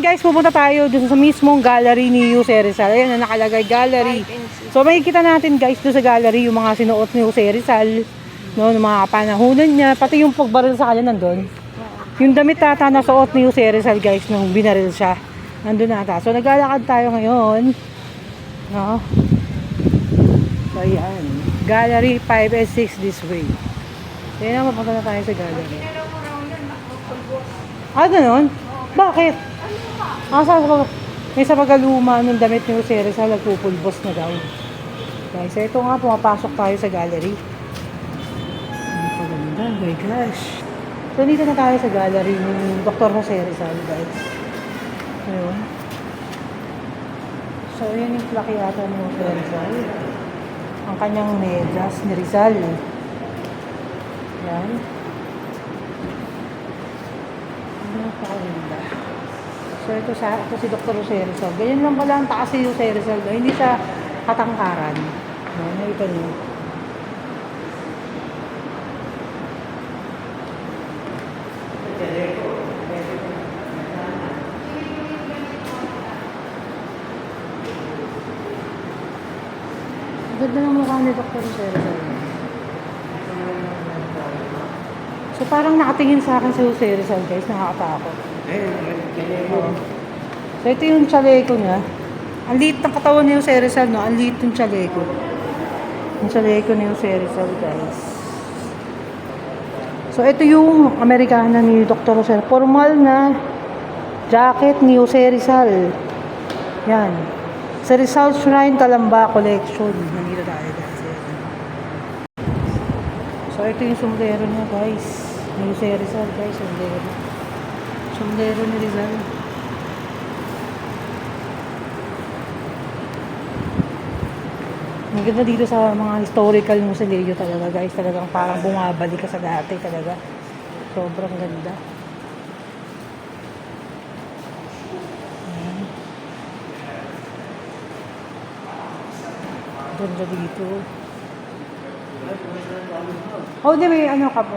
guys, pupunta tayo dun sa mismong gallery ni Jose Rizal. Ayan, na nakalagay gallery. So makikita natin guys doon sa gallery yung mga sinuot ni Jose Rizal. No, yung mga kapanahunan niya, pati yung pagbaril sa kanya nandun. Yung damit tata na suot ni Jose Rizal guys nung binaril siya. Nandun nata. So naglalakad tayo ngayon. No? So ayan. Gallery 5 and 6 this way. Yun na, mapunta na tayo sa gallery. Ah, ganun? Bakit? Ah, sa, sa, may sa pagaluma ng damit ni Jose Rizal, nagpupulbos na daw. Guys, ito nga, pumapasok tayo sa gallery. Ang paganda, my gosh. So, dito na tayo sa gallery ni Dr. Jose Rizal, guys. Ayun. So, yun yung plaki yata ni Jose Rizal. Ang kanyang medyas ni Rizal. Yan. Napakaganda. Ito, sa, ito si Dr. Jose Rizal. Ganyan lang pala ang taas si Jose Rizal. Hindi siya katangkaran. No, nakita niyo. Ganda ng mukha ni Dr. Jose Rizal. So parang nakatingin sa akin si Jose Rizal guys, nakakatakot. Oo. So ito yung chaleco niya. Ang liit ng katawan ni Jose Rizal, no? Ang liit yung chaleco. Yung chaleco ni Jose Rizal guys. So ito yung Amerikana ni Dr. Jose. Formal na jacket ni Jose Rizal. Yan. Sa Rizal Shrine Talamba Collection. Nandito tayo guys. So ito yung sombrero niya guys. Ni Jose Rizal guys. Sombrero. Sombrero ni Rizal. Ang ganda dito sa mga historical museum talaga guys. Talagang parang bumabalik ka sa dati talaga. Sobrang ganda. Ayan. Ganda dito. Oh, di may ano ka po?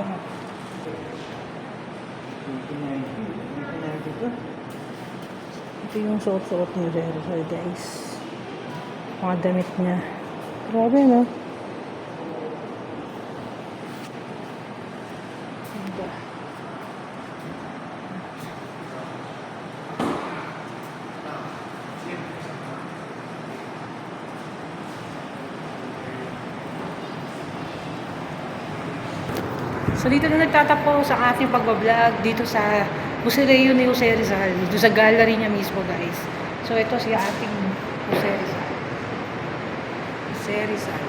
Ito yung suot-suot ni Rizal guys. Mga damit niya. Grabe, no? Ganda. So dito na nagtatapos ang ating pagbablog dito sa Museo ni Jose Rizal, dito sa gallery niya mismo guys. So ito si ating Jose Rizal. Jose Rizal.